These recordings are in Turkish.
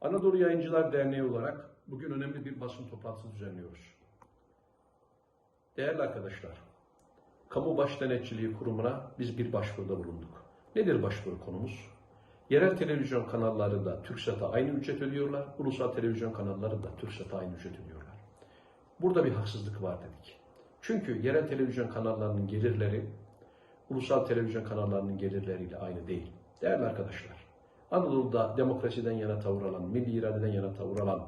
Anadolu Yayıncılar Derneği olarak bugün önemli bir basın toplantısı düzenliyoruz. Değerli arkadaşlar, Kamu Baş Denetçiliği Kurumu'na biz bir başvuruda bulunduk. Nedir başvuru konumuz? Yerel televizyon kanalları da TürkSat'a aynı ücret ödüyorlar, ulusal televizyon kanalları da TürkSat'a aynı ücret ödüyorlar. Burada bir haksızlık var dedik. Çünkü yerel televizyon kanallarının gelirleri ulusal televizyon kanallarının gelirleriyle aynı değil. Değerli arkadaşlar, Anadolu'da demokrasiden yana tavır alan, milli iradeden yana tavır alan,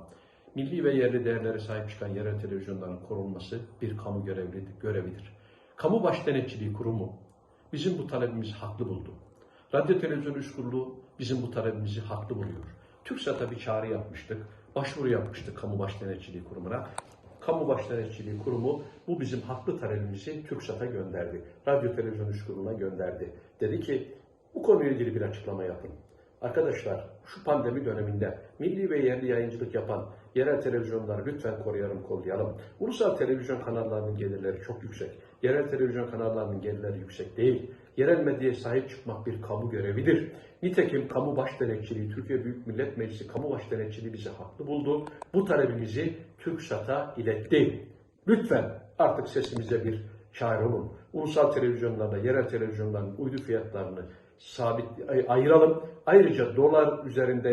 milli ve yerli değerlere sahip çıkan yerel televizyonların korunması bir kamu görevli, görevidir. Kamu Baş Denetçiliği Kurumu bizim bu talebimizi haklı buldu. Radyo Televizyon Üst Kurulu bizim bu talebimizi haklı buluyor. TÜRKSAT'a bir çağrı yapmıştık, başvuru yapmıştık Kamu Baş Denetçiliği Kurumu'na. Kamu Baş Denetçiliği Kurumu bu bizim haklı talebimizi TÜRKSAT'a gönderdi. Radyo Televizyon Üst Kurulu'na gönderdi. Dedi ki bu konuyla ilgili bir açıklama yapın. Arkadaşlar şu pandemi döneminde milli ve yerli yayıncılık yapan yerel televizyonları lütfen koruyalım, kollayalım. Ulusal televizyon kanallarının gelirleri çok yüksek. Yerel televizyon kanallarının gelirleri yüksek değil. Yerel medyaya sahip çıkmak bir kamu görevidir. Nitekim kamu baş denetçiliği, Türkiye Büyük Millet Meclisi kamu baş denetçiliği bizi haklı buldu. Bu talebimizi TürkSat'a iletti. Lütfen artık sesimize bir şair olun. Ulusal televizyonlarda, yerel televizyonların uydu fiyatlarını sabit ay- ayıralım. Ayrıca dolar üzerinden